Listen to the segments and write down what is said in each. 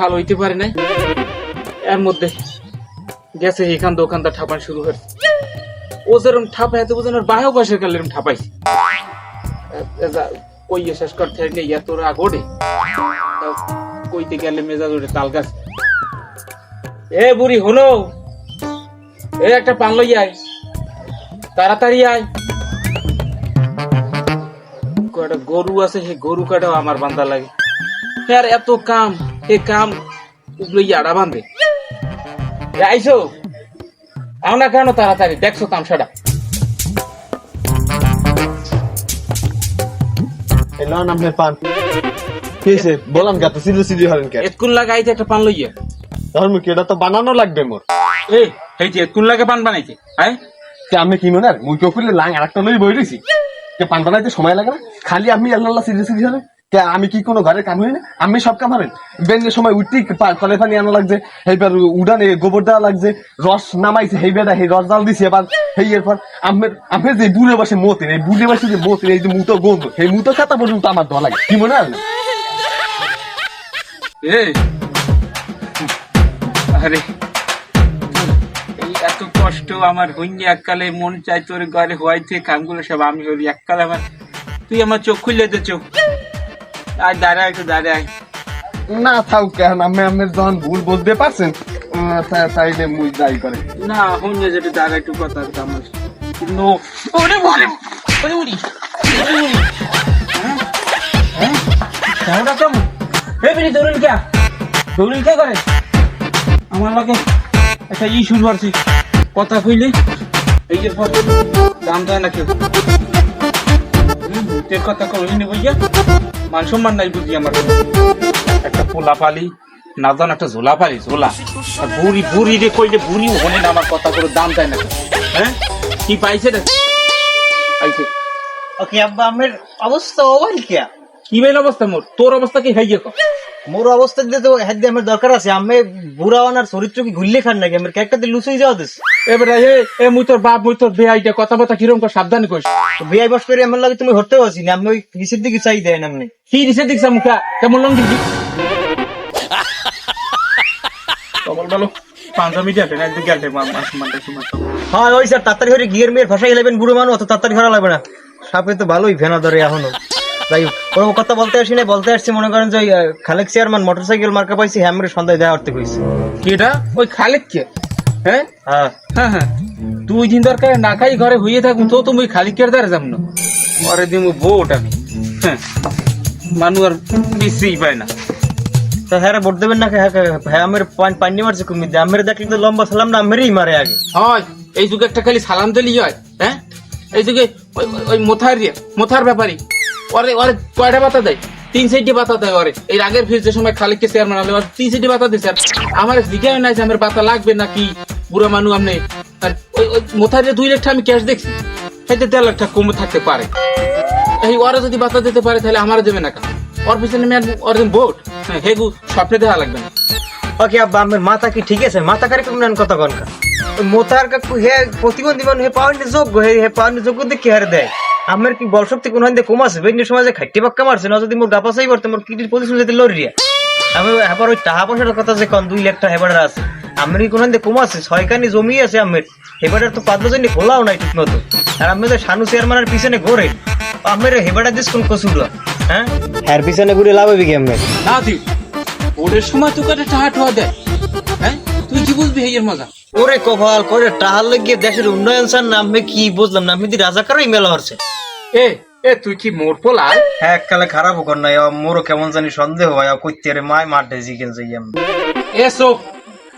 হাল হইতে পারে না এর মধ্যে গেছে এখান দোকানটা ঠাপান শুরু হয়েছে। ও যেরকম ঠাপা এত বুঝেন ওর বাহেও পাশের কাল এরকম ঠাপাইছে। কই শেষ নেই এত কইতে গেলে মেজাজ ওঠে তাল গাছ। এ বুড়ি, হলো। এ একটা পান লই আয়। তাড়াতাড়ি আয়। কয়টা গরু আছে সেই গরু কাটাও আমার বান্ধা লাগে। আর এত কাম এ কাম উগলো ইয়াড়া এ আইসো। আও না কেন তাড়াতাড়ি? দেখছ তামসাটা? এই লন আপনার পান। কি হয়েছে বললাম কে সিধু সিধু হলেন কে? এতকুন লাগে আইতে একটা পান লইয়া। ধর্ম কি এটা তো বানানো লাগবে মোর। এই যে এতকুন লাগে পান বানাইছে হ্যাঁ কে আমি কি মনে মুই তো খুললে লাং আরেকটা লই বই রইছি। কে পান সময় লাগে না। খালি আমি আল্লাহ সিধু সিধু হলে। কে আমি কি কোনো ঘরের কাম হই না? আমি সব কাম হারেন বেনের সময় উঠি কলে পানি আনা লাগছে, এইবার উড়ানে গোবর দেওয়া লাগছে, রস নামাইছে, হেই বেদা সেই রস জাল দিছে এবার সেই এরপর আমের আমের যে বুড়ে বসে মতিন, এই বুড়ে বসে যে মতিন, এই যে মুতো গন্ধ, সেই মুতো খাতা পর্যন্ত আমার ধোয়া লাগে। কি মনে হয়? না এ আরে। এই এত কষ্ট আমার হইনি এককালে মন চাই তোর ঘরে হওয়াইতে কামগুলো সব আমি করি এককালে আমার তুই আমার চোখ খুলে দে চোখ। আর দাঁড়া একটু দাঁড়ায় না থাক কেন আমি আমের যখন ভুল বলতে পারছেন তাইলে মুই যাই করে না হইনি যেটা একটু কথা আমার। নো। ওরে বলে ওরে উড়ি হ্যাঁ? হ্যাঁ? কেমন আছো? হে বিনি দৌড়ুন কে? দৌড়ুন কে করে আমার লাগে একটা ই শুরু করছি। কথা কইলে? এই যে দাম দেয় না কেউ। ভূতের কথা কইনি বইয়া মান সম্মান নাই বুঝি আমার একটা পোলা পালি না জান একটা ঝোলা পালি ঝোলা। আর বুড়ি বুড়ি রে কইলে বুড়ি হনে না আমার কথা করে দাম দেয় না। হ্যাঁ? কি পাইছে রে? পাইছে। ওকে আব্বা আমার অবস্থা ওভাল কিয়া? কি মেন অবস্থা মোর? তোর অবস্থা কি খাইয়ে কর মোর অবস্থা দিতে তো হেড দিয়ে আমার দরকার আছে। আমি বুড়া আনার চরিত্র কি ঘুরলে খান নাকি? আমার একটা দিয়ে লুচুই যাওয়া দিস। এবারে এ এ মুই তোর বাপ মুই তোর বেআইটা কথা বথা কিরম কর সাবধানে কইস। বিয়াই বস করে আমার লাগে তুমি হরতেও আছি না আমি ওই নিচের দিকে চাই দেয় না আমি কি দিছে দেখছ মুখা? কেমন কবল বলো পাঞ্জাবি না দিকে মার হ্যাঁ ওই স্যার তাড়াতাড়ি করে গিয়ার মেয়ের বুড়ো মানুষ অত তাড়াতাড়ি ধরা লাগবে না। সাপে তো ভালোই ভেনা ধরে এখনও। যাই হোক কোনো কথা বলতে আসি না বলতে আসছি মনে করেন যে ওই, খালেক চেয়ারম্যান মোটরসাইকেল মার্কা পাইছি হ্যামরে সন্ধ্যায় দেখা করতে কইছি। কেটা ওই খালেক কে? হ্যাঁ? হ্যাঁ। হ্যাঁ হ্যাঁ। দুই দিন দরকার না খাই ঘরে হইয়ে থাকুন তো তুমি খালি কের দ্বারা যাম না। পরে দিন ভোট আমি। হ্যাঁ। মানুষ আর বিশ্রী পায় না। তো হ্যাঁ রে, ভোট দেবেন না হ্যাঁ হ্যাঁ আমের পানি মারছে কুমির দিয়ে আমের দেখলে তো লম্বা সালাম না আমেরই মারে আগে। হয় এই যুগে একটা খালি সালাম দিলি হয় হ্যাঁ? এই যুগে ওই- মোথার দিয়ে মোথার ব্যাপারই ওরে ওরে কয়টা পাতা দেয়? তিন সাইডে পাতা দেয় ওরে। এই আগের ফিজ যে সময় খালিককে চেয়ারম্যান আলে ওর তিন সাইডে পাতা দিছে। আর আমার জিজ্ঞাসা নাই যে আমার পাতা লাগবে নাকি? বুড়া মানুষ আমনে আর ওই মোথার দুই লাখ আমি ক্যাশ দেখছি। সেটা দেড় লাখ টাকা কমে থাকতে পারে। এই ওরা যদি বাতা দিতে পারে, তাহলে আমার দেবে না কেন? ওর পিছনে মেয়ার ওর ভোট হ্যাঁ হেগু স্বপ্নে দেখা লাগবে না। ওকে আব্বা আমার মাথা কি ঠিক আছে? মাথা কারে কোন কথা কনকা মোথার হে প্রতিবন্ধী মানুষ হে পাওয়ার যোগ্য হে পাওয়ার যোগ্য দেখে হারে দেয়। আমার কি বল শক্তি কোন হাতে কম আছে? বেঞ্জের সমাজে খাইতে পাক্কা মারছে না যদি মোর গা পাসাই পড়তে মোর কিটির পজিশন যেতে লড়িয়া। আমি হেবার ওই টাকা পয়সার কথা যে কন দুই লাখ টাকা হেবার আছে। আমার কি কোন হাতে কম আছে? ছয়খানি জমি আছে আমার। হেবারের তো পাঁচ বছর খোলাও নাই ঠিক মতো আর আমি তো শানু চেয়ারম্যানের পিছনে ঘোরে। আমার হেবাটা দিস কোন কসুর হ্যাঁ? হ্যার পিছনে ঘুরে লাভ হবে কি আমার? না দিও ওদের সময় তোকে একটা টাহা ঠোয়া দেয়। হ্যাঁ? তুই কি বুঝবি এই মজা? ওরে কপাল করে টাহার লাগিয়ে দেশের উন্নয়ন স্যার নামে কি বুঝলাম না আমি রাজাকারই মেলা হচ্ছে এ এ তুই কি মোর পোলা হ্যাঁ এককালে খারাপ কর নাই মোরও কেমন জানি সন্দেহ হয় কইতে রে মায় মাঠে জিগেন যাই আমি। এ সো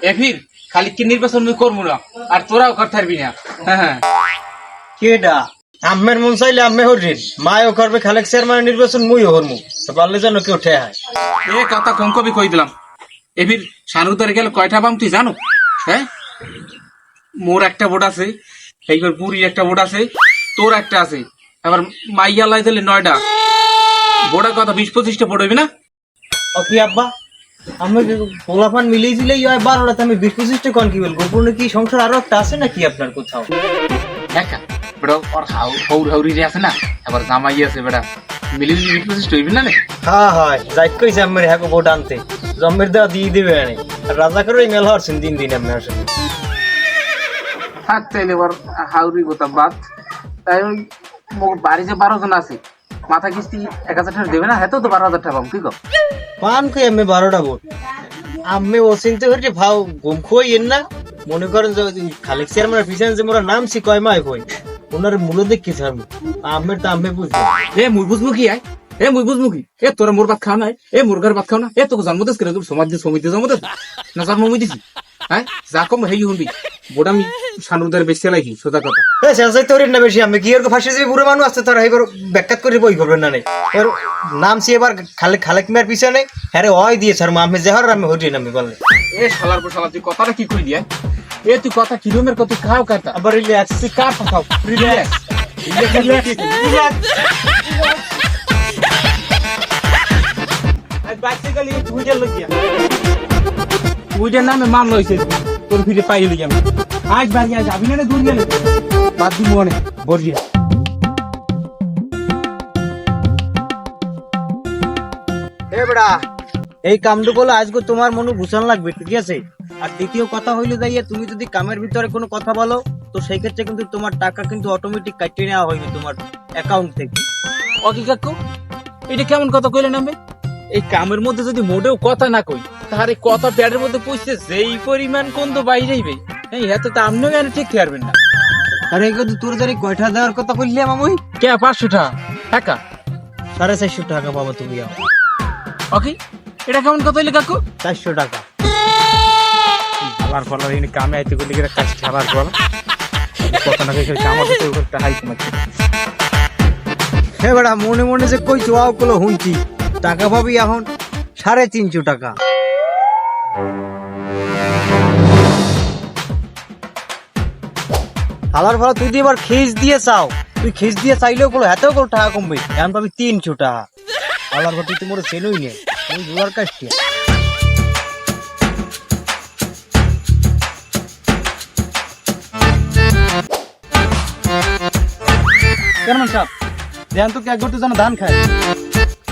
এ ফির খালি কি নির্বাচন মুই করব না আর তোরাও করতে পারবি না। হ্যাঁ হ্যাঁ। কেডা? আম্মের মন চাইলে আম্মে হরির মায়ও করবে খালেক চেয়ারম্যান নির্বাচন মুইও হরমু। পারলে যেন কেউ ঠে হয় এ কথা কম কবি কই দিলাম। এ ফির সানুদারে গেলে কয়টা পাম তুই জানো? হ্যাঁ? মোর একটা ভোট আছে এইবার পুরীর একটা ভোট আছে তোর একটা আছে। আবার মাইয়া লাই দিলে নয়টা। ভোটার কথা বিশ পঁচিশটা ভোট হইবি না? ও কি আব্বা? আমি পোলাপান মিলিয়ে দিলেই হয় বারোটাতে আমি বিশ পঁচিশটা কন কি বল গোপনে কি সংসার আরও একটা আছে নাকি আপনার কোথাও? একা। বেটা ওর হাউ হৌর হৌরি যে আছে না এবার জামাই আছে বেটা। মিলি মিলি প্রসেস হইবে না রে হ্যাঁ হয়। যাই কইছে আমার হ্যাঁ ভোট আনতে। জম্মের দেওয়া দিয়ে দিবে আনে। আর রাজা করে মেল হরছেন দিন দিন আপনার সাথে হাত চাইলে এবার হাউরি গোতা বাদ। তাই ওই বাড়ি যে বারো জন আছে মাথা কিস্তি এক হাজার টাকা দেবে না? হ্যাঁ তো বারো হাজার টাকা পাবো কি কর পান কই আমি বারোটা ভোট? আমি ও চিন্তা ভাও ঘুম খুয়াই না। মনে করেন যে খালেক চেয়ারম্যান পিছনে যে মোরা নাম কয় মাই কই ওনার মূল্য দেখছি আমি। আমের তো আমি বুঝব। এ মুই বুঝব কি আয় এ মুই বুঝব কি? এ তোরা মোর ভাত খাও না এ মুরগার ভাত খাও না? এ তোকে জন্ম দিস কেন সমাজ দিয়ে সমিতি জন্ম দিস না জন্ম মই দিছি। হ্যাঁ? যা কম হেই হবি। বোটা আমি সানুদার বেশি চালাইছি সোজা কথা। এ শেষে তোর না বেশি আমি কি এর ফাঁসি যাবি বুড়ো মানুষ আসতে তোর এবার ব্যাখ্যাত করে বই করবেন না নাই এর নাম সি এবার খালেক খালেক মেয়ের পিছনে হ্যাঁ রে ওই দিয়েছে আর আমি জেহার আমি হরি নামি বললে এ শালার পর শালা তুই কথাটা কি কই দিয়া এ তুই কথা কিলোমের কত খাও কাটা? আবার রিল্যাক্স তুই কার খাও? রিল্যাক্স বাইসাইকেল এই টুইটার লাগিয়া ওইটার নামে মান লইছে তোর ফিরে পাইলি আমি। আজ বাড়ি আজ যাবি না দূর গেলে বাদ দিব অনেক বরিয়া এ বেড়া এই কামটু বলে আজকে তোমার মনে ভূষণ লাগবে ঠিক আছে? আর দ্বিতীয় কথা হইল যাইয়া তুমি যদি কামের ভিতরে কোনো কথা বলো তো সেই ক্ষেত্রে কিন্তু তোমার টাকা কিন্তু অটোমেটিক কাটিয়ে নেওয়া হইবে তোমার অ্যাকাউন্ট থেকে। অকি কাকু? এটা কেমন কথা কইলেন আমি এই কামের মধ্যে যদি মোটেও কথা না কই তাহলে কথা প্যাডের মধ্যে পৌঁছতে যেই পরিমাণ কোন তো বাইরেইবে এই হাতে তো আপনিও কেন ঠিক পারবেন না? আরে এই কিন্তু তোর জানি কয়টা দেওয়ার কথা কইলি মামুই? কে পাঁচশো টাকা? একা? সাড়ে চারশো টাকা বাবা তুমি আও অকি এটা কেমন কথা হইলে কাকু? চারশো টাকা। কামে আইতে কাজ খাবার বল? কথা না আমার তো একটা হাই হে বেড়া মনে মনে যে কইছো আও গুলো হুঁচি টাকা পাবি এখন সাড়ে তিনশো টাকা। হালার ভাড়া তুই এবার খিস দিয়ে চাও তুই খিস দিয়ে চাইলেও কোনো হাতেও কোনো টাকা কমবে। এখন পাবি তিনশো টাকা। হালার ভাড়া তুই তো মোর চেনই নে। তুই জোয়ার সাহেব দেন তো এক করতে জানো ধান খায়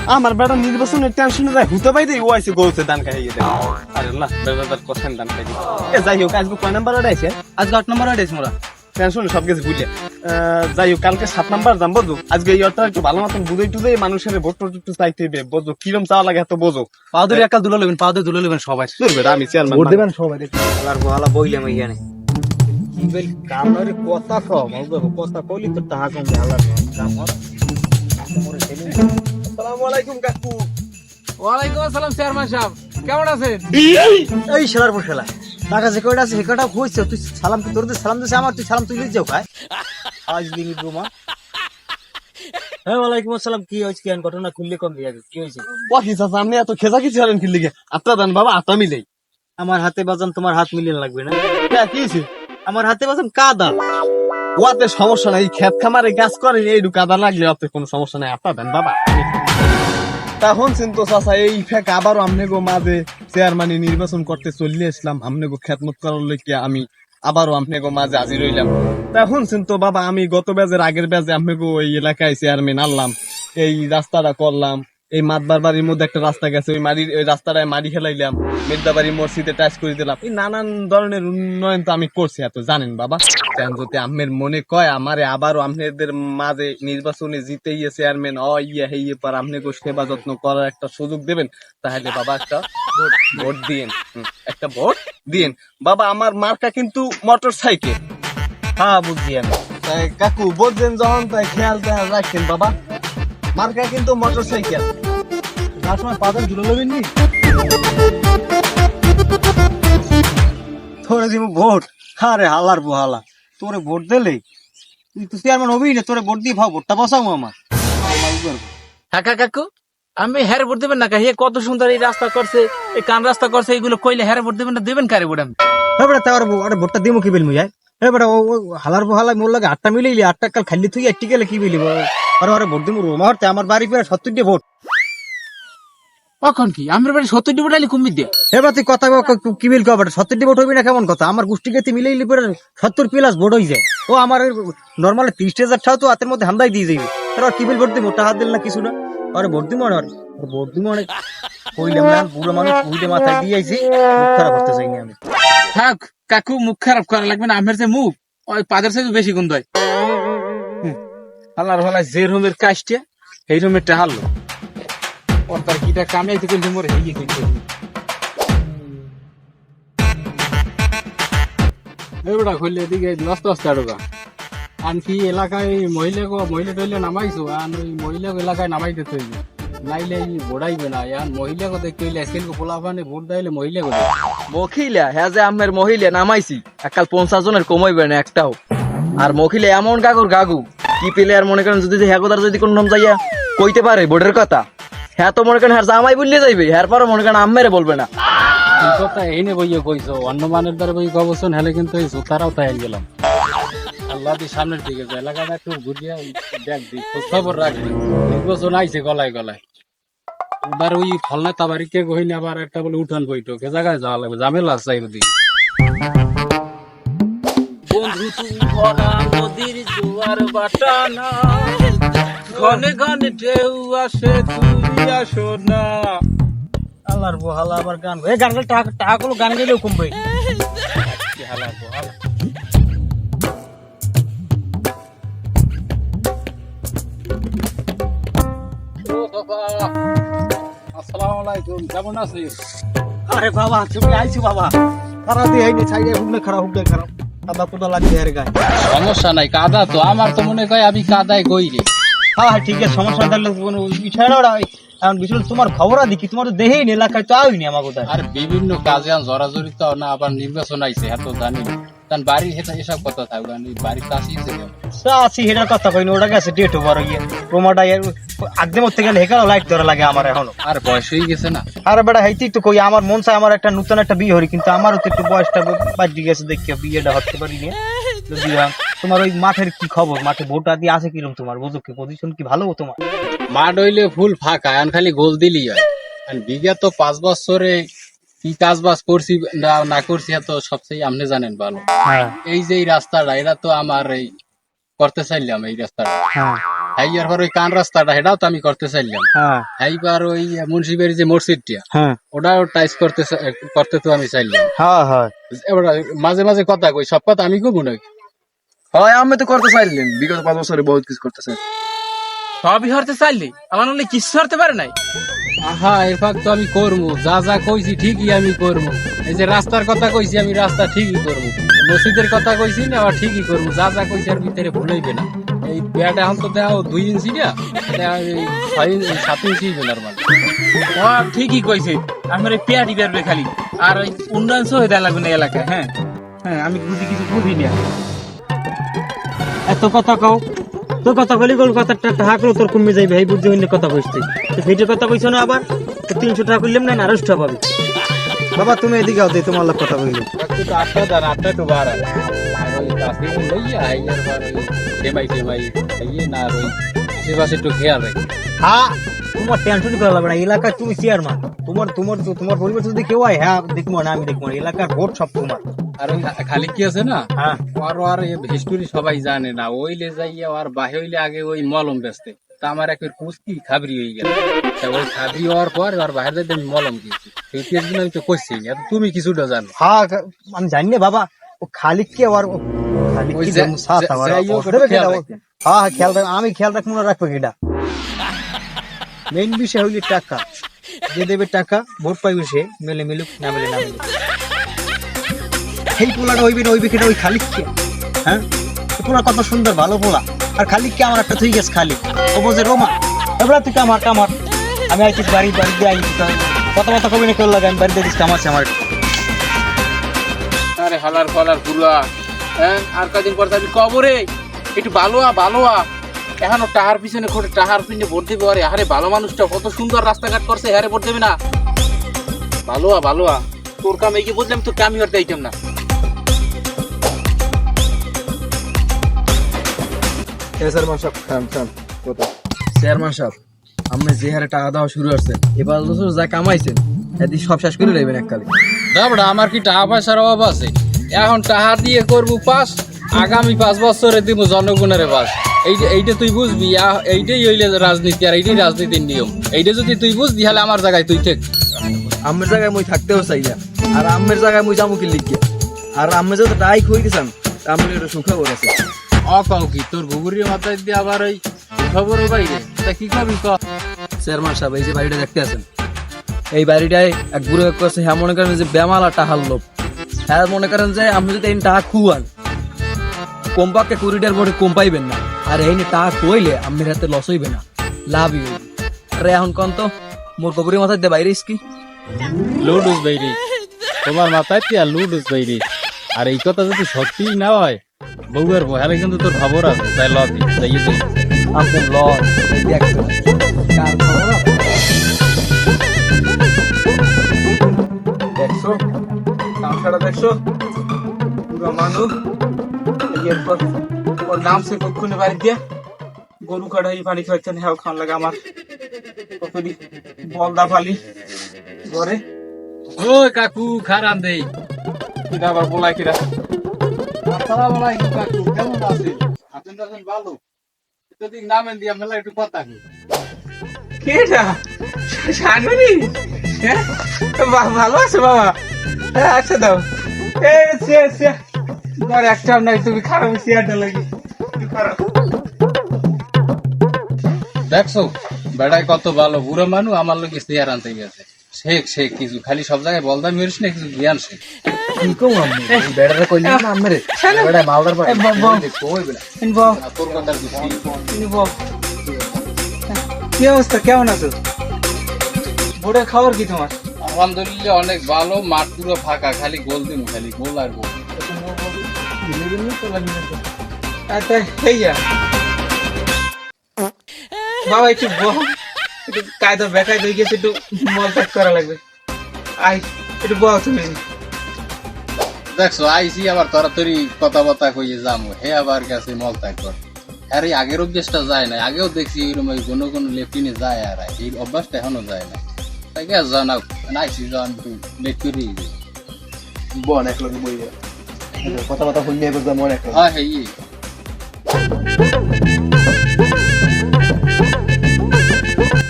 আমার বেটা নির্বাচনের টেনশনে যায় হুতে পাই দেই ও আইছে গৌছে দান খাইয়ে দেয় আরে আল্লাহ বেটা কথা দান খাই এ যাই হোক আজকে কয় নাম্বার আড়াইছে আজকে আট নম্বর আইডিস মোরা। টেনশন সব কিছু আহ, যাই হোক কালকে সাত নাম্বার যাম বুঝো আজকে এই অর্থ একটু ভালো মতন বুঝে টুঝে মানুষের ভোট টোট একটু চাইতে হবে বুঝো কিরম চাওয়া লাগে এত বোঝো? পা ধরে একাল দুলো নেবেন পা ধরে দুলো নেবেন সবাই। আমি চেয়ারম্যান সবাই হালার ভালা বইলাম এইখানে। কি বল কামের কথা কম কথা কইলি তো কাম। আসসালামু আলাইকুম কাকু। ওয়ালাইকুম আসসালাম চেয়ারম্যান সাহেব। কেমন আছেন? এই। শালার টাকা যে কয়টা আছে সেটা হইছে তুই সালাম তুই তোর সালাম দিছে আমার তুই সালাম তুই লিখ যাও খায় আজ দিন রুমা হ্যাঁ ওয়ালাইকুম আসসালাম। কি হয়েছে? কি ঘটনা? খুললে কম দিয়ে কি হয়েছে? ওয়াহি চাচা আপনি এত খেজা কিছু হারেন কি লিগে? আপনার দান বাবা আটা মিলেই। আমার হাতে বাজান তোমার হাত মিলিয়ে লাগবে না? কি হয়েছে? আমার হাতে বাজান কাদা। ওয়াতে সমস্যা নাই খেত খামারে গাছ করে এই কাদা লাগলে ওতে কোনো সমস্যা নাই আপনার দেন বাবা। তখন চিন্তা চাচা এই ফেক আবারও আমনে গো মাঝে চেয়ারম্যানি নির্বাচন করতে চলে আসলাম আমনে গো খেতমত করার লইকে আমি আবারও আপনাকে মাঝে হাজির রইলাম শুনছেন তো বাবা, আমি গত ব্যাজের আগের ব্যাজে আপনি গো এই এলাকায় চেয়ারম্যান আনলাম। এই রাস্তাটা করলাম। এই মাতবার বাড়ির মধ্যে একটা রাস্তা গেছে, ওই মাড়ির ওই রাস্তাটায় মাড়ি খেলাইলাম মেদদাবাড়ি মসজিদে টাচ করে দিলাম। এই নানান ধরনের উন্নয়ন তো আমি করছি, এত জানেন বাবা। কেন যদি আমের মনে কয়, আমারে আবারও আপনাদের মাঝে নির্বাচনে জিতে ইয়ে চেয়ারম্যান অ ইয়ে হে ইয়ে পর আপনি সেবা যত্ন করার একটা সুযোগ দেবেন, তাহলে বাবা একটা ভোট দিয়েন একটা ভোট দিয়েন। বাবা, আমার মার্কা কিন্তু মোটর সাইকেল হ্যাঁ বুঝছি আমি। কাকু বলছেন যখন, তাই খেয়াল রাখেন বাবা। মার্কা কিন্তু মোটর সাইকেল তার সময় পাদর ঝুলে লবেন নি? তোরে দিব ভোট। আরে হালার বহালা তোরে ভোট দিলে? তুই তো চেয়ারম্যান হবি না তোরে ভোট দিয়ে ভাও ভোটটা বসাও আমার। কাকা কাকু আমি হ্যারে ভোট দেবেন না কা হে কত সুন্দর এই রাস্তা করছে এই কান রাস্তা করছে এইগুলো কইলে হ্যারে ভোট দেবেন না দেবেন কারে ভোট আমি? হ্যাঁ বেটা তার আরে ভোটটা দিমু কি বেলমু যাই হ্যাঁ বেটা ও হালার বহালা মোর লাগে আটটা মিলাইলি আটটা কাল খালি তুই একটি গেলে কি বিলি আরে আরে ভোট দিমু রোমা হরতে আমার বাড়ি পেয়ে সত্তর দিয়ে ভোট। কখন কি? আমার বাড়ি সত্তর ডিবো ডালি কুমির দিয়ে। এবার তুই কথা কি বিল কবার সত্তরটি ভোট হবি না কেমন কথা? আমার গোষ্ঠীকে তুই মিলেই লিপে সত্তর প্লাস ভোট হয়ে যায় ও আমার নর্মাল তিরিশ হাজার টাকা তো হাতের মধ্যে হামদাই দিয়ে যাবে আর কি বিল ভোট দিব টাকা দিল না কিছু না। আরে ভোট দিব না আর ভোট দিব অনেক কইলাম না বুড়ো মানুষ উইটে মাথায় দিয়ে আইছি মুখ খারাপ করতে চাইনি আমি। থাক কাকু মুখ খারাপ করা লাগবে না। আমের যে মুখ ওই পাদের সাথে বেশি হয়। হুম, আল্লাহর ভালা যে রুমের কাজটা, এই রুমের টা হারলো। ওর তার কিটা কামে থেকে লিমোর হেয়ে কিন্তু এবারে খুললে এদিকে নষ্ট নষ্ট আড়ুগা আনকি এলাকায় মহিলা মহিলা টহিলা নামাইছো? আর ওই মহিলা এলাকায় নামাই দিতে হইবে নাইলে বোড়াইবে না ইয়ান মহিলা কথা কইলে আজকাল পোলা পানে ভোট দাইলে মহিলা কথা মখিলা হ্যাঁ যে আমের মহিলা নামাইছি একাল পঞ্চাশ জনের কমাইবে না একটাও। আর মহিলা এমন গাগুর গাগু কি পেলে আর মনে করেন যদি হ্যাঁ কথার যদি কোন নাম যাইয়া কইতে পারে, বোর্ডের কথা? হ্যাঁ তো মনে করেন হ্যাঁ জামাই বললে যাইবে হ্যাঁ পরে মনে করেন আম্মেরে বলবে না। এই কথা বইয়ে কইছো অন্য মানের দ্বারা বই কিন্তু এই সুতারাও তাই গেলাম। আল্লাহ দি সামনের দিকে যায় একটু খবর রাখবি নির্বাচন আইছে গলায় গলায়। এবার ওই ফলনা তাবারিকে কহিনি আবার একটা বলে উঠান বইটো, কে জায়গায় যাওয়া লাগবে? ঝামেলা আছে বন্ধু নদীর জোয়ার বাটানা। ঘনে ঘনে ঢেউ আসে তুমি আসো আল্লাহর বহালা আবার গান এই গান টাকা টাকা গুলো গান গেলেও কমবে। আরে বাবা তুমি আইছো বাবা। খারাপ দিয়ে ছাইয়ে হুকলে খারাপ হুকলে খারাপ কাদা কোদা লাগছে এর গায়ে। সমস্যা নাই, কাদা তো। আমার তো মনে হয় আমি কাদায় গই রে। হ্যাঁ হ্যাঁ ঠিক আছে সমস্যা তাহলে কোনো বিষয় না ওরা এখন বিষয় তোমার খবর দেখি তোমার তো দেহেই এলাকায় তো আইনি আমার কোথায়। আর বিভিন্ন কাজে জড়াজড়ি তো না আবার নির্বাচন আইছে জানি বাড়ির এসব কথা থাকবে বাড়ির কাছেই আছি হেটার কথা কইনি ওটা গেছে ডেট ওভার প্রোমাটা আগদে মরতে গেলে হেকারও লাইট ধরা লাগে আমার এখনও। আর বয়স হয়ে গেছে না? আর বেটা হাইতেই তো কই আমার মন চায় আমার একটা নতুন একটা বিয়ে হরি কিন্তু আমারও তো একটু বয়সটা বাড়ি গেছে দেখি বিয়েটা হতে পারি না যদি আহ, তোমার ওই মাঠের কি খবর? মাঠে ভোট আদি আছে কীরকম তোমার? বুঝো কি পজিশন কি ভালো তোমার? মাঠ হইলে ফুল ফাঁকা এখন খালি গোল দিলি হয়। আর বিগত পাঁচ বছরে কি কাজ বাজ করছি না না করছি এত সবচেয়ে আপনি জানেন ভালো। হ্যাঁ। এই যে এই রাস্তাটা এটা তো আমার এই করতে চাইলাম এই রাস্তাটা। হ্যাঁ। এইবার পর ওই কান রাস্তাটা এটাও তো আমি করতে চাইলাম। হ্যাঁ। এইবার ওই মুন্সিবের যে মসজিদটা ওটাও টাইস করতে করতে তো আমি চাইলাম। এবার মাঝে মাঝে কথা কই সব কথা আমি কব নাকি? হয় আমি তো করতে চাইলেন বিগত পাঁচ বছরে বহুত কিছু করতে চাই। সবই হরতে চাইলি? আমার নাহলে কিছু হরতে পারে নাই। আহা এরপর তো আমি করব যা যা কইছি ঠিকই আমি করব এই যে রাস্তার কথা কইছি আমি রাস্তা ঠিকই করব মসজিদের কথা কইছি না আবার ঠিকই করব যা যা কইছি আর ভিতরে ভুলাইবে না। এই পেয়াটা এখন তো দেওয়া দুই ইঞ্চি না ছয় ইঞ্চি সাত ইঞ্চি নর্মাল ও ঠিকই কইছে। আমার এই পেয়াটি বেরবে খালি। আর ওই উন্নয়ন সহ দেওয়া লাগবে না এলাকায় হ্যাঁ? হ্যাঁ আমি বুঝি কিছু বুঝি না। এত কথা কও তো কথা বলি গল কথাটা টাকা করে তোর কমে যাইবে এই বুদ্ধি হইলে কথা কইছিস তো ভিডিও কথা কইছো না আবার তিনশো টাকা করলাম না আরও টাকা পাবি বাবা তুমি এদিকে আও তোমার লোক কথা বলি না আর একটু খেয়াল রাখি। হ্যাঁ তোমার টেনশন করা লাগবে না তুমি চেয়ারম্যান তোমার তোমার তোমার পরিবার যদি কেউ হয় হ্যাঁ দেখব না আমি দেখব না। এলাকার ভোট সব তোমার। আর খালি কি আছে না? আর আর হিস্টোরি সবাই জানে না। ওইলে যাইয়া আর বাহে হইলে আগে ওই মলম বেচতে। তা আমার এক কুস্তি খাবরি হয়ে গেল। ওই খাবরি হওয়ার পর আর বাইরে যাইতে আমি মলম কিনছি সেই তেল দিন আমি তো কইছি তুমি কিছুটা জানো। হ্যাঁ আমি জানি না বাবা। ও খালিক কে আর ওই। হ্যাঁ হ্যাঁ আমি খেয়াল রাখব না রাখব কিটা মেইন বিষয় হইলে টাকা। যে দেবে টাকা ভোট পাইবে সে মেলে মিলুক না মেলে না মিলুক। সেই পোলাটা হইবে না হইবে কিনা ওই খালিক কে? হ্যাঁ? পোলা কত সুন্দর ভালো পোলা। আর খালিক কে আমার একটা থই গেছে খালি ও বলছে রোমা এবার তুই কামার কামার। আমি আইতিস বাড়ি বাড়ি দিয়ে আইছি কত কথা কবি না কেউ লাগে আমি বাড়িতে দিস কামাচ্ছে আমার। আরে হালার ফালার হ্যাঁ আর কদিন পর থাকবি কবরে। একটু ভালো আ এখনও টাহার পিছনে খোটে টাহার পিছনে ভোট দেবে আরে। আরে ভালো মানুষটা কত সুন্দর রাস্তাঘাট করছে হ্যারে ভোট দেবে না। ভালো আ তোর কাম এই বললাম তোর কামই হতে আইতাম না। চেয়ারম্যান সাহেব খান খান কথা চেয়ারম্যান সাহেব আপনি যে হারে টাকা দেওয়া শুরু করছেন এবার বছর যা কামাইছেন এদি সব শেষ করে নেবেন এককালে। দাবড়া আমার কি টাকা পয়সার অভাব আছে? এখন টাকা দিয়ে করব পাস আগামী পাঁচ বছরে দিব জনগণের পাস। এইটা এইটা তুই বুঝবি এইটাই হইলে রাজনীতি আর এইটাই রাজনীতির নিয়ম। এইটা যদি তুই বুঝবি তাহলে আমার জায়গায় তুই ঠিক আমের জায়গায় মুই থাকতেও চাই না। আর আমের জায়গায় মুই যাব কি লিখিয়া আর আমি যত তাই খুঁই দিছাম আমি একটু সুখবর আছে। অকাও কি তোর ঘুগুরির মাথায় দিয়ে আবার ওই খবরও বাইরে তা কি করবি ক? চেয়ারম্যান সাহেব এই যে বাড়িটা দেখতে আছেন? এই বাড়িটায় এক বুড়ো এক করছে হ্যাঁ মনে করেন যে বেমালা টাহার লোক হ্যাঁ মনে করেন যে আপনি যদি এই টাকা খুয়ান কমপাকে কুড়িটার পরে কম পাইবেন না? আর এই টাকা কইলে আপনার হাতে লস হইবে না। লাভই হইবে। আরে এখন কন তো মোর কবরের মাথায় দিয়ে বাইরে কি? লুডুস বাইরে। তোমার মাথায় দিয়ে লুডুস বাইরে। আর এই কথা যদি সত্যি না হয় বউয়ের বহালে কিন্তু তোর খবর আছে তাই ল দি তাই তুই আপনার লস দেখছ? আছে? দেখছ তামসাটা দেখছ পুরো মানুষ এরপর ওর নাম সে কক্ষণে বাড়ি দিয়ে গরু কাটাই পানি খাচ্ছেন হ্যাঁ খান লাগে আমার। কতদি বলদা ফালি ঘরে। ওই কাকু খারান দেই। কিনা আবার বলাই কিনা আসসালামু আলাইকুম কাকু কেমন আছেন? আপনি ভালো। এতদিন নামেন দিয়া মেলা একটু কথা কি কেটা হ্যাঁ? ভালো আছে বাবা? হ্যাঁ আচ্ছা দাও। একটা নাই তুমি খারাপ চেয়ারটা লাগি। দেখছ বেড়াই কত ভালো বুড়ো মানুষ আমার লোক চেয়ার আনতে গেছে শেখ শেখ কিছু খালি সব জায়গায় বলদা মেরিস না কিছু জ্ঞান শেখ বেড়াটা কইলি না আমরে বেড়া মালদার পাই এ, ব- ব- কইবে না। নিব আর তোর কথা বুঝছি নিব কি অবস্থা? কেমন আছো? বোর্ডে খবর কি তোমার? আলহামদুলিল্লাহ অনেক ভালো। মাঠ পুরো ফাঁকা খালি গোল দিন খালি গোল আর গোল। আচ্ছা এই বাবা একটু বহ একটু কায়দা বেকায় হয়ে গেছে একটু মল ত্যাগ করা লাগবে। আই একটু বহ তুমি। দেখছ আইসি আবার তাড়াতাড়ি কথা বার্তা কইয়ে যাব হে আবার গেছে মল ত্যাগ কর। আর এই আগের অভ্যাসটা যায় না আগেও দেখছি এরকম এই কোনো কোনো লেফটিনে যায় আর এই অভ্যাসটা এখনও যায় না তাই গে জানাও আইসি জান একটু লেট করে বন এক লগে বইয়া। কথা কথা হইলে এবার মন এক হ্যাঁ হ্যাঁ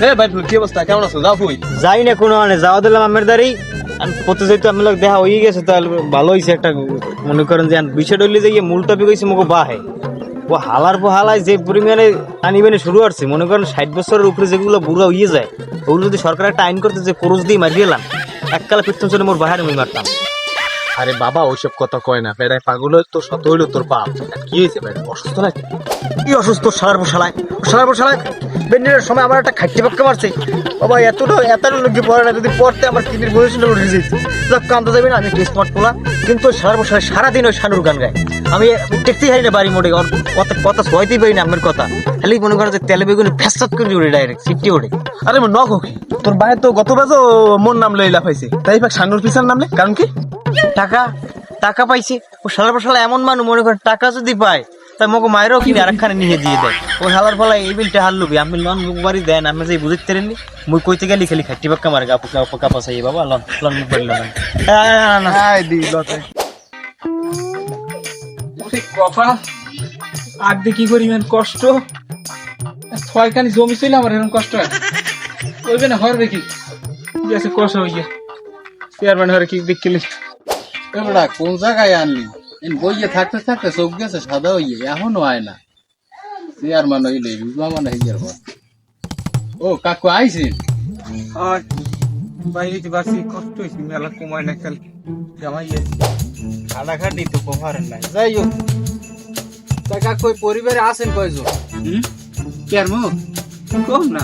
এ ভাই কি অবস্থা? কেমন আছো? যাও ফুই যাই না কোনো মানে যাওয়া দিলাম আমের দ্বারাই প্রতি যেহেতু আমি লোক দেখা হয়ে গেছে তাহলে ভালো হয়েছে একটা মনে করেন যে বিষয় ডলি যে মূল টপিক হয়েছে মুখে বাহে। ও হালার পর হালায় যে পরিমাণে টানি আনিবেনে শুরু হচ্ছে, মনে করেন ষাট বছরের উপরে যেগুলো বুড়া হয়ে যায়, ওগুলো যদি সরকার একটা আইন করতে যে করজ দিয়ে মারিয়ে এলাম, এককালে পিস্তন চলে মোর বাহারে মুই মারতাম। আরে বাবা, ওইসব কথা কয় না, বেড়ায় পাগল তোর সব হইল তোর পাপ কি হয়েছে ভাই অসুস্থ নাকি কি অসুস্থ সালার পর সালায় সালার পর সালায় বেন্ডিনের সময় আমার একটা খাইতে পাক্কা মারছে। বাবা, এতটা এতটা লোক পড়ে না, যদি পড়তে আমার কিডনির পজিশন উঠে যেত কামতে যাবে না, আমি একটু স্মার্ট পোলা। কিন্তু পর সালায় সারাদিন ওই শানুর গান গায়। আমি দেখতেই হারি না বাড়ি মোটে কথা কথা সইতেই পারি না আমার কথা। খালি মনে করো যে তেলে বেগুনি ফ্যাসাত করে উড়ে ডাইরেক্ট সিফটি ওঠে আরে কি তোর বাইরে তো গত বেজো মোর নাম লইলা পাইছে। তাই ভাগ সানুর পিছার নামলে কারণ কি? টাকা টাকা পাইছে। ও পর সালা এমন মানুষ মনে করেন টাকা যদি পায় তাই মগো মায়েরও কিনে আরেকখানে নিয়ে দিয়ে দেয়? ও হালার ফলা এই বিলটা হার লুবি আমি লন মুখ বাড়ি দেন আমি যে বুঝতে পারেননি মুই কইতে গেলি খালি খাটি পাক্কা মারে গাপু গাপু কাপা সাই বাবা লন লন মুখ বাড়ি লন আই দি লতে কপা আর দিয়ে কি করি ম্যান কষ্ট। ছয়খানি জমি ছিল আমার এরকম কষ্ট হয়। ওইবে না হরবে কি আছে কষ্ট হয়ে গিয়ে চেয়ারম্যান হরে কি দেখলি কোন জায়গায় আনলি? বইয়ে থাকতে থাকতে চোখ গেছে সাদা হইয়ে এখনও হয় না। চেয়ার মানে হইলে মানে হইয়ার পর। ও কাকু আইসি আর বাইরে বাসি কষ্ট হয়েছে মেলা কমায় না খালি। জামাইয়ে খানা তো কভার নাই। যাই হোক তা কাকু পরিবারে আছেন কয়জন? চেয়ারম্যান কম না?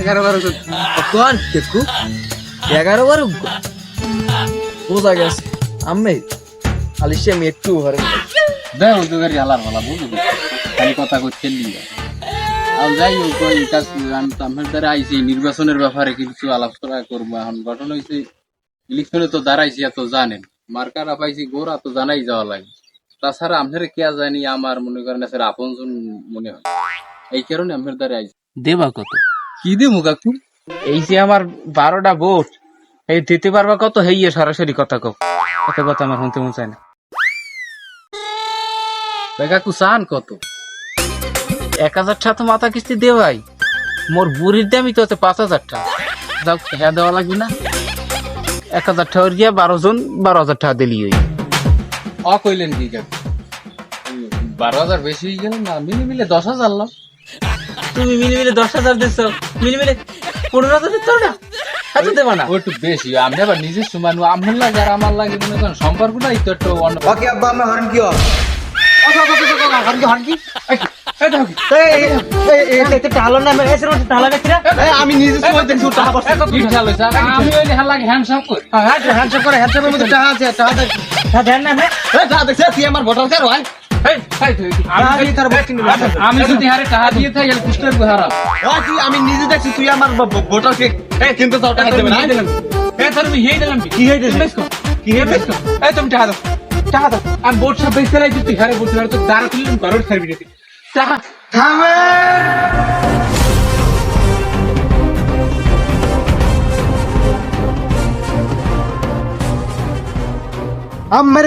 এগারো বারো কোন কেকু এগারো বারো বোঝা গেছে। আমি আলিশে আমি একটু ঘরে। দেখ ওই তোকে জ্বালার ভালা বুঝলি? খালি কথা কই খেললি আর যাই হোক ওই কাজ আমি তো আমার দ্বারা আইছি নির্বাচনের ব্যাপারে কিছু আলোচনা করব। এখন গঠন হয়েছে ইলেকশনে তো দাঁড়াইছি এত জানেন। মার্কারা পাইছি গোড়া তো জানাই যাওয়া লাগে তাছাড়া আপনার কে জানি আমার মনে করেন আছে আপন মনে হয়। এই কারণে আপনার দ্বারা আইছি। দেবা কত? কি দিমু কাকু? এই যে আমার বারোটা ভোট এই দিতে পারবা কত? হেইয়ে সরাসরি কথা কও। কত কথা আমার শুনতে মন চায় না। কাকু চান কত? এক হাজার টাকা তো মাথা কিস্তি দেওয়াই মোর বুড়ির দামই তো হচ্ছে পাঁচ হাজার টাকা। যাও হ্যাঁ দেওয়া লাগবে না। এক হাজার টাকা গিয়া বারো জন বারো হাজার টাকা দিলি ওই। অ কইলেন কি কাকু বারো হাজার বেশি হয়ে গেল না মিলে মিলে দশ হাজার লাভ তুমি মিলে মিলে দশ হাজার দিচ্ছ মিলে মিলে পনেরো হাজার দিতে না? এত দেবা না। ও একটু বেশি আমি আবার নিজস্ব মানুষ আমার লাগে আর আমার লাগে মনে করেন সম্পর্কটাই তো একটু অন্য। ওকে আব্বা আমি হরেন কি হর আমি নিজে সময় দেখছি হ্যান্ডসাপ করে মধ্যে টাকা আছে টাকা না হ্যাঁ টাকা দেখছে তুই আমার ভোটার হয়। আমি যদি হারে টাকা দিয়ে থাকি আর কুষ্টের হারা আমি নিজে দেখছি তুই আমার ভোটার কিন্তু টাকা দেবে না এই তোর আমি দিলাম কি হয়ে? কি হে বেশ এই তুমি টাকা দাও টাকা দাও তুই পারো তো দাঁড়া ছাড়বি না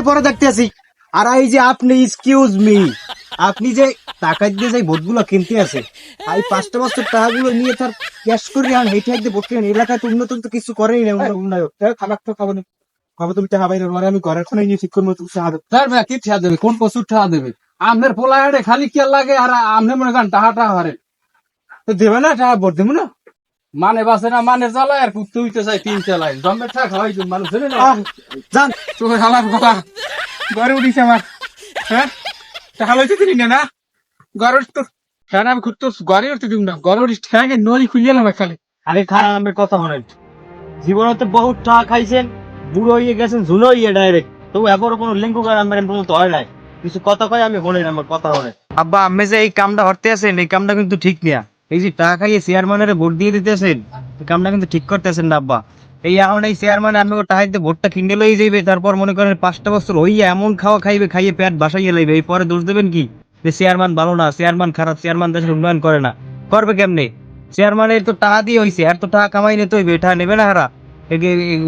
পরে দেখতে আছি আর এই যে আপনি এক্সকিউজ মি আপনি যে টাকা দিয়ে যে ভোটগুলো কিনতে আছে এই পাঁচটা বছর টাকাগুলো নিয়ে তার ক্যাশ করে আন, হেঁটে ভোট কেন এলাকায় তো উন্নত তো কিছু করেই না উন্নয়ন- খাবার তো খাব না তুমি টাকা বাইরে আমি ঘরের খানে নিয়ে ঠিক করব তুমি সাহায্য স্যার ভাই কি ঠেয়া দেবে? কোন প্রচুর ঠেয়া দেবে? আমনের পোলা হাড়ে খালি কে লাগে? আর আমনে মনে করেন টাকা টাকা হারে। তো দেবে না টাকা ভোট দেবো না? মানে বাসে না মানে চালায় আর কুত্তে উইতে চাই তিন চালায়। জমের টাকা খাওয়াই তুমি মানুষ জানে না যান তোর আমার বাবা ঘরে উঠিস আমার। হ্যাঁ? টাকা লইতে দিলি না না? ঘরে তো হ্যাঁ আমি খুব ঘরে উঠতে দিব না। ঘরে উঠিস ঠ্যাঙে নলি খুলিয়ে এলাম খালি আরে খারাপ আমার কথা শোনেন। জীবনে তো বহুত টাকা খাইছেন। বুড়ো হয়ে গেছেন ঝুলো হয়ে ডাইরেক্ট তো এবারও কোনো লিঙ্ক করে আমার পর্যন্ত হয় নাই। কিছু কথা কয়, আমি বলি না, আমার কথা হয় আব্বা আমি যে এই কামটা হরতে আছেন, এই কামটা কিন্তু ঠিক নিয়া এই যে টাকা খাইয়ে চেয়ারম্যানের ভোট দিয়ে দিতেছেন, এই কামটা কিন্তু ঠিক করতেছেন না, আব্বা। এই এখন এই চেয়ারম্যান আমি টাকা দিয়ে ভোটটা কিনে লই যাইবে, তারপর মনে করেন পাঁচটা বছর হইয়া এমন খাওয়া খাইবে, খাইয়ে পেট বাসাইয়ে লাইবে, এই পরে দোষ দেবেন কি? যে চেয়ারম্যান ভালো না চেয়ারম্যান খারাপ চেয়ারম্যান দেশের উন্নয়ন করে না। করবে কেমনে? চেয়ারম্যানের তো টাকা দিয়ে হইছে, আর তো টাকা কামাই নিতে হইবে, এটা নেবে না হারা।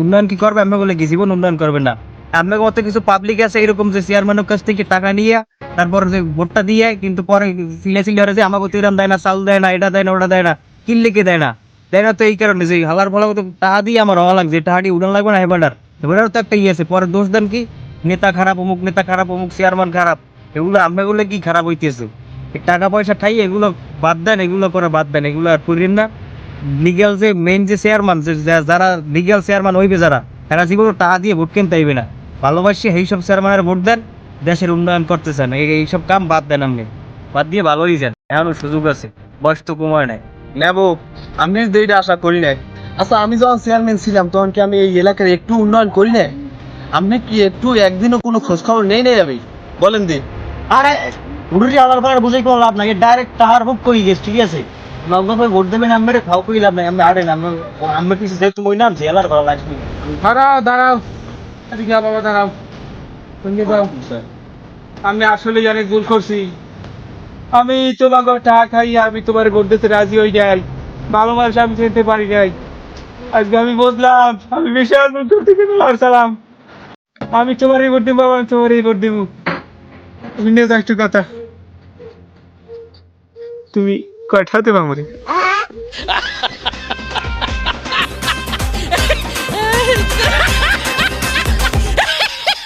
উন্নয়ন কি করবে? আমি বলে কি, জীবন উন্নয়ন করবে না। আপনার মতো কিছু পাবলিক আছে, এরকম যে চেয়ারম্যানের কাছ থেকে টাকা নিয়ে, তারপর যে ভোটটা দিয়ে, কিন্তু পরে সিলে সিলে যে আমাকে তিরাম দেয় না চাউল দেয় না, এটা দেয় না, ওটা দেয় না কিনলে কে দেয় না? দেয় না তো এই কারণে যে হালার ফলা টাকা দিয়ে আমার হওয়া লাগছে, টাকা দিয়ে উড়ান লাগবে না এবার এবারও তো একটা ইয়ে আছে, পরে দোষ দেন কি? নেতা খারাপ, অমুক নেতা খারাপ, অমুক চেয়ারম্যান খারাপ। এগুলো আপনার বলে কি খারাপ হইতেছে? টাকা পয়সা ঠাই এগুলো বাদ দেন, এগুলো করে বাদ দেন, এগুলো আর করেন না। লিগ্যাল যে মেইন যে চেয়ারম্যান যারা লিগ্যাল চেয়ারম্যান হইবে যারা তারা জীবনে টাকা দিয়ে ভোট কিনতে হইবে না। ভালোবাসি এই সব চেয়ারম্যানের ভোট দেন দেশের উন্নয়ন করতেছেন এই এইসব কাম বাদ দেন আপনি। বাদ দিয়ে ভালোই যান। এখনও সুযোগ আছে। বয়স তো কমায় নাই। নেব। আমি তো এইটা আশা করি নাই। আচ্ছা আমি যখন চেয়ারম্যান ছিলাম তখন কি আমি এই এলাকার একটু উন্নয়ন করি না আপনি কি একটু একদিনও কোনো খোঁজ খবর নেই নেই যাবে বলেন দি। আরে উড়ি আলার পাড়ার বুঝাই কোনো লাভ নাই। ডাইরেক্ট টাহার বুক কই গেছে ঠিক আছে? ভোট দেবেন আমি খাও কই লাভ নাই আড়ে না আমি কিছু যেহেতু মই নাম জেলার ভালো লাগবে দাঁড়াও দাঁড়াও। এদিকে বাবা দাঁড়াও। সঙ্গে দাও আমি আসলে অনেক ভুল করছি। আমি তোমাকে টাকা খাই আমি তোমার গড়তে রাজি হয়ে যাই ভালোবাসা আমি যেতে পারি নাই। আজকে আমি বুঝলাম আমি বিশাল ভুল কিন্তু সালাম আমি তোমারই ভোট দিব বাবা আমি তোমারই ভোট দিব। তুমি নিয়ে যাও একটু কথা। তুমি কয়টা হতে মরে